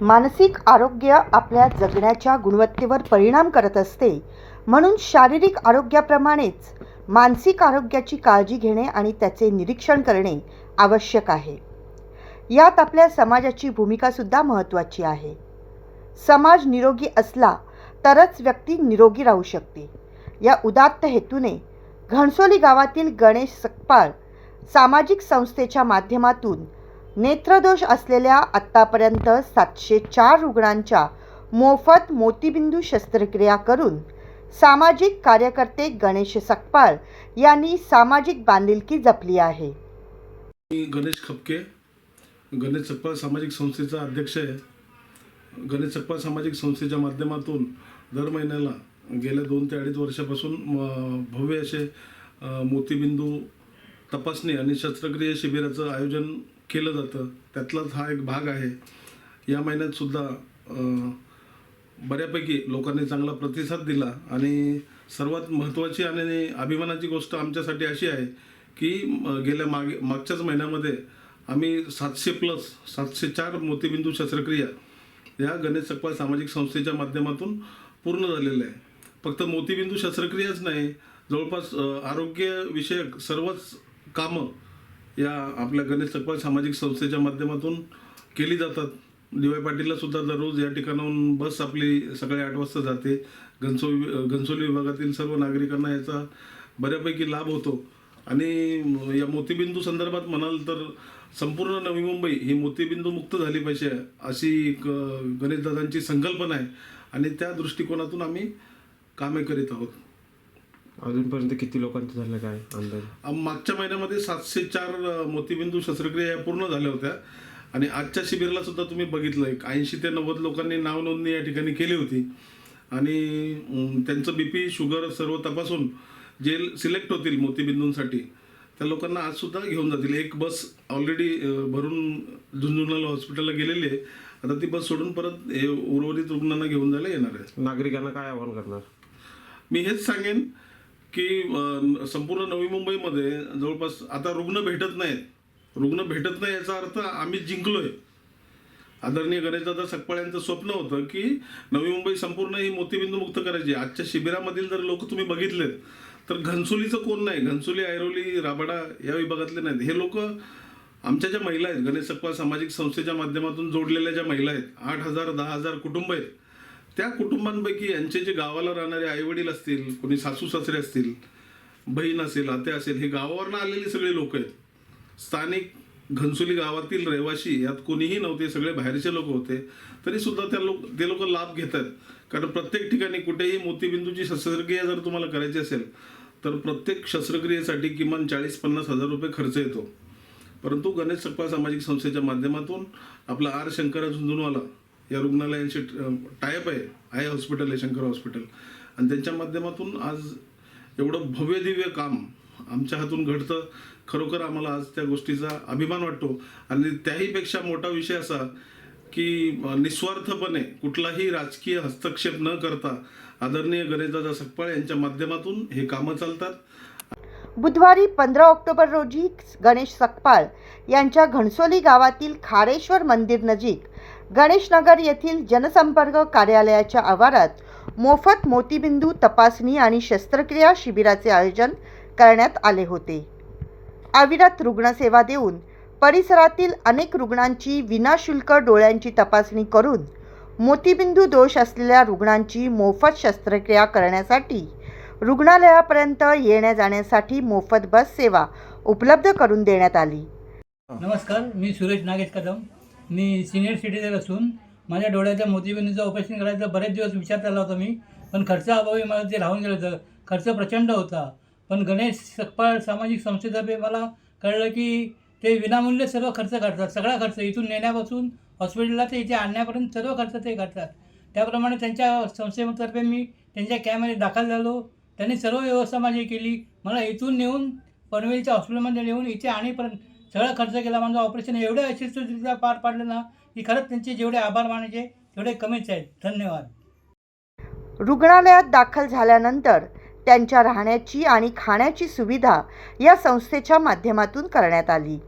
मानसिक आरोग्य आपल्या जगण्याच्या गुणवत्तेवर परिणाम करत असते. म्हणून शारीरिक आरोग्याप्रमाणेच मानसिक आरोग्याची काळजी घेणे आणि त्याचे निरीक्षण करणे आवश्यक आहे. यात आपल्या समाजाची भूमिकासुद्धा महत्त्वाची आहे. समाज निरोगी असला तरच व्यक्ती निरोगी राहू शकते. या उदात्त हेतूने घणसोली गावातील गणेश सकपाळ सामाजिक संस्थेच्या माध्यमातून नेत्रदोष असलेल्या आत्तापर्यंत सातशे चार रुग्णांच्या मोफत मोतीबिंदू शस्त्रक्रिया करून सामाजिक कार्यकर्ते गणेश सकपाळ यांनी सामाजिक बांधिलकी जपली आहे. मी गणेश खपके गणेश सकपाळ सामाजिक संस्थेचा अध्यक्ष आहे. गणेश सकपाळ सामाजिक संस्थेच्या माध्यमातून दर महिन्याला गेल्या दोन ते अडीच वर्षापासून म, भव्य असे मोतीबिंदू तपासणी आणि शस्त्रक्रिया शिबिराचं आयोजन केलं जातं. त्यातलाच हा एक भाग आहे. या महिन्यात सुद्धा बऱ्यापैकी लोकांनी चांगला प्रतिसाद दिला आणि सर्वात महत्त्वाची आणि अभिमानाची गोष्ट आमच्यासाठी अशी आहे की म, गेल्या मागे मागच्याच महिन्यामध्ये आम्ही सातशे प्लस सातशे चार मोतीबिंदू शस्त्रक्रिया या गणेश सकपाळ सामाजिक संस्थेच्या माध्यमातून पूर्ण झालेल्या आहे फक्त मोतीबिंदू शस्त्रक्रियाच नाही जवळपास आरोग्यविषयक सर्वच कामं या आपल्या गणेश सकपाळ सामाजिक संस्थेच्या माध्यमातून केली जातात. डी वाय पाटीलला सुद्धा दररोज या ठिकाणाहून बस आपली सकाळी आठ वाजता जाते. घनसोली घनसोली विभागातील सर्व नागरिकांना याचा बऱ्यापैकी लाभ होतो. आणि या मोतीबिंदू संदर्भात म्हणाल तर संपूर्ण नवी मुंबई ही मोतीबिंदू मुक्त झाली पाहिजे अशी एक गणेशदादांची संकल्पना आहे. आणि त्या दृष्टिकोनातून आम्ही कामे करीत आहोत. अजूनपर्यंत किती लोकांचं झालं काय अंदाज? मागच्या महिन्यामध्ये सातशे चार मोतीबिंदू शस्त्रक्रिया या पूर्ण झाल्या होत्या. आणि आजच्या शिबिराला सुद्धा तुम्ही बघितलं एक ऐंशी ते नव्वद लोकांनी नाव नोंदणी या ठिकाणी केली होती. आणि त्यांचं बीपी शुगर सर्व तपासून जे सिलेक्ट होतील मोतीबिंदूंसाठी त्या लोकांना आज सुद्धा घेऊन जातील. एक बस ऑलरेडी भरून झुंझुनला हॉस्पिटलला गेलेली आहे. आता ती बस सोडून परत हे उर्वरित रुग्णांना घेऊन जायला येणार आहे. नागरिकांना काय आवाहन करणार? मी हेच सांगेन की संपूर्ण नवी मुंबईमध्ये जवळपास आता रुग्ण भेटत नाहीत. रुग्ण भेटत नाही याचा अर्थ आम्ही जिंकलोय. आदरणीय गणेशदादा सकपाळ यांचं स्वप्न होतं की नवी मुंबई संपूर्ण ही मोतीबिंदू मुक्त करायची. आजच्या शिबिरामधील जर लोक तुम्ही बघितलेत तर घनसोलीचं कोण नाही? घनसोली ऐरोली राबाडा या विभागातले नाहीत. हे लोक आमच्या ज्या महिला आहेत गणेश सकपाळ सामाजिक संस्थेच्या माध्यमातून जोडलेल्या ज्या महिला आहेत आठ हजार दहा हजार कुटुंब आहेत त्या कुटुंबांपैकी यांचे जे गावाला राहणारे आईवडील असतील कोणी सासू सासरे असतील बहीण असेल आते असेल हे गावावरनं आलेली सगळे लोक आहेत. स्थानिक घनसोली गावातील रहिवासी यात कोणीही नव्हते सगळे बाहेरचे लोक होते. तरी सुद्धा त्या लोक ते लोक लाभ घेत आहेत कारण प्रत्येक ठिकाणी कुठेही मोतीबिंदूची शस्त्रक्रिया जर तुम्हाला करायची असेल तर प्रत्येक शस्त्रक्रियेसाठी किमान चाळीस पन्नास हजार रुपये खर्च येतो. परंतु गणेश सप्पा सामाजिक संस्थेच्या माध्यमातून आपला आर शंकरा झुंझुनवाला या रुग्णालयांशी टायप आहे आय हॉस्पिटल आहे शंकर हॉस्पिटल आणि त्यांच्या माध्यमातून आज एवढं भव्य दिव्य काम आमच्या हातून घडतं. खरोखर आम्हाला आज त्या गोष्टीचा अभिमान वाटतो. आणि त्याहीपेक्षा मोठा विषय असा की निस्वार्थपणे कुठलाही राजकीय हस्तक्षेप न करता आदरणीय गणेशदादा सकपाळ यांच्या माध्यमातून हे कामं चालतात. बुधवारी पंधरा ऑक्टोबर रोजी गणेश सकपाळ यांच्या घणसोली गावातील खारेश्वर मंदिर नजीक गणेशनगर येथील जनसंपर्क कार्यालयाच्या आवारात मोफत मोतीबिंदू तपासणी आणि शस्त्रक्रिया शिबिराचे आयोजन करण्यात आले होते. अविरत रुग्णसेवा देऊन परिसरातील अनेक रुग्णांची विनाशुल्क डोळ्यांची तपासणी करून मोतीबिंदू दोष असलेल्या रुग्णांची मोफत शस्त्रक्रिया करण्यासाठी रुग्णालयापर्यंत येण्या जाण्यासाठी मोफत बस सेवा उपलब्ध करून देण्यात आली. नमस्कार मी सुरेश नागेश कदम. मी सिनियर सिटीजन असून माझ्या डोळ्याच्या मोतीबिंदूचं ऑपरेशन करायचा बरेच दिवस विचार केला होता मी. पण खर्चाअभावी मला ते राहून गेलं होतं. खर्च प्रचंड होता. पण गणेश सकपाळ सामाजिक संस्थेतर्फे मला कळलं की ते विनामूल्य सर्व खर्च करतात. सगळा खर्च इथून नेण्यापासून हॉस्पिटलला ते इथे आणण्यापर्यंत सर्व खर्च ते करतात. त्याप्रमाणे त्यांच्या संस्थेतर्फे मी त्यांच्या कॅमध्ये दाखल झालो. त्यांनी सर्व व्यवस्था माझी केली. मला इथून नेऊन पनवेलच्या हॉस्पिटलमध्ये नेऊन इथे आणीपर्यंत सगळा खर्च केला. माझं ऑपरेशन एवढ्या यशस्वीरित्या पार पाडलं ना की खरंच त्यांचे जेवढे आभार मानायचे तेवढे कमीच आहेत. धन्यवाद. रुग्णालयात दाखल झाल्यानंतर त्यांच्या राहण्याची आणि खाण्याची सुविधा या संस्थेच्या माध्यमातून करण्यात आली.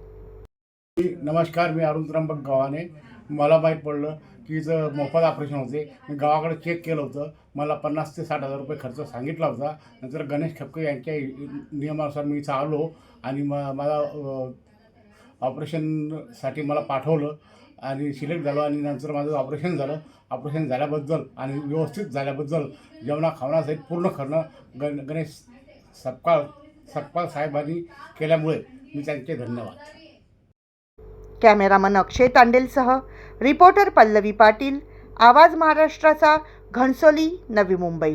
नमस्कार मी अरुण त्र्यंबक गव्हाणे. मला माहीत पडलं की इथं मोफत ऑपरेशन होते. मी गावाकडे चेक केलं होतं. मला पन्नास ते साठ हजार रुपये खर्च सांगितला होता. नंतर गणेश खपके यांच्या नियमानुसार मी इथं आलो आणि म मला ऑपरेशनसाठी मला पाठवलं आणि सिलेक्ट झालो आणि नंतर माझं ऑपरेशन झालं. ऑपरेशन झाल्याबद्दल आणि व्यवस्थित झाल्याबद्दल जेवणा खावणासहित पूर्ण करणं गण गणेश सपकाळ सपकाळ साहेबांनी केल्यामुळे मी त्यांचे धन्यवाद. कॅमेरामन अक्षय तांडेलसह रिपोर्टर पल्लवी पाटील. आवाज महाराष्ट्राचा घणसोली नवी मुंबई.